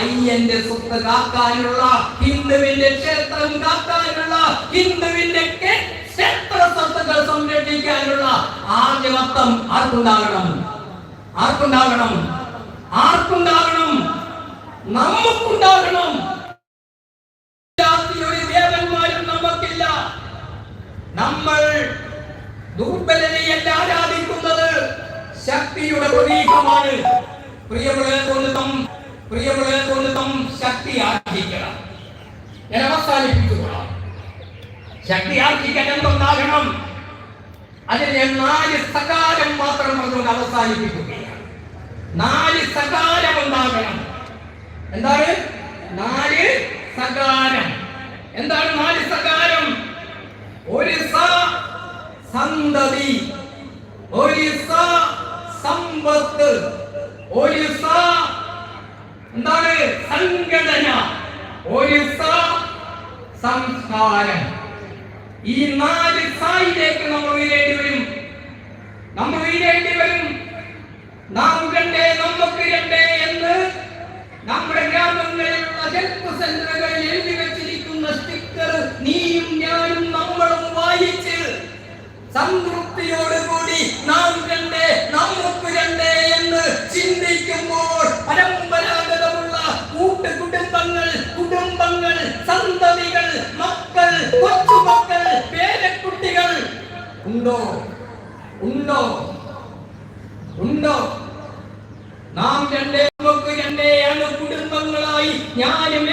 സ്വത്ത് കാക്കാനുള്ള ഹിന്ദുവിന്റെ ക്ഷേത്രം കാക്കാനുള്ള ഹിന്ദുവിന്റെ ക്ഷേത്ര സ്വത്തുക്കൾ സംരക്ഷിക്കാനുള്ള ആദ്യമത്വം ആർക്കുണ്ടാകണം? ആർക്കുണ്ടാകണം? ആർക്കുണ്ടാകണം? നമുക്കുണ്ടാകണം. നമ്മൾ ദുർബലനെയല്ല ആരാധിക്കുന്നത്? ശക്തിയുടെ പ്രതീകമാണ്. പ്രിയമുള്ള കൊണ്ടും പ്രിയമുള്ള കൊണ്ടും ശക്തി ആർജിക്കണം. ഞാൻ അവസാനിപ്പിച്ചുകൊള്ളാം ശക്തി ആർജിക്കാൻ എന്തുണ്ടാകണം? അതിന്റെ നാല് സകാരം മാത്രം അതുകൊണ്ട് അവസാനിപ്പിക്കുകയാണ്. നാല് സകാരം ഉണ്ടാകണം. എന്താണ്? നാല് സകാരം. എന്താണ് നാല് സകാരം? ഒരു സ സന്തതി ഒരു സ സമ്പത്ത് ഒരു സ എന്താണ് സംഘടന? ഒരു സംസ്കാരം. ഈ നാല് സായിലേക്ക് നമ്മൾ ഉയരേണ്ടി വരും. നമ്മൾ ഉയരേണ്ടി വരും. നാം കണ്ടേ നമുക്ക് രണ്ടേ എന്ന് നമ്മുടെ ഗ്രാമങ്ങളിലുള്ള ഹെൽപ്പ് സെന്ററുകളിൽ എഴുതി വെച്ചിരിക്കുന്ന സ്റ്റിക്കർ നീയും ഞാനും നമ്മളും വായിച്ച് സംതൃപ്തിയോടുകൂടി ഉണ്ടോ? ഉണ്ടോ? ഉണ്ടോ? നാം രണ്ടേ നമുക്ക് രണ്ടേയാണ് കുടുംബങ്ങളായി ഞാനും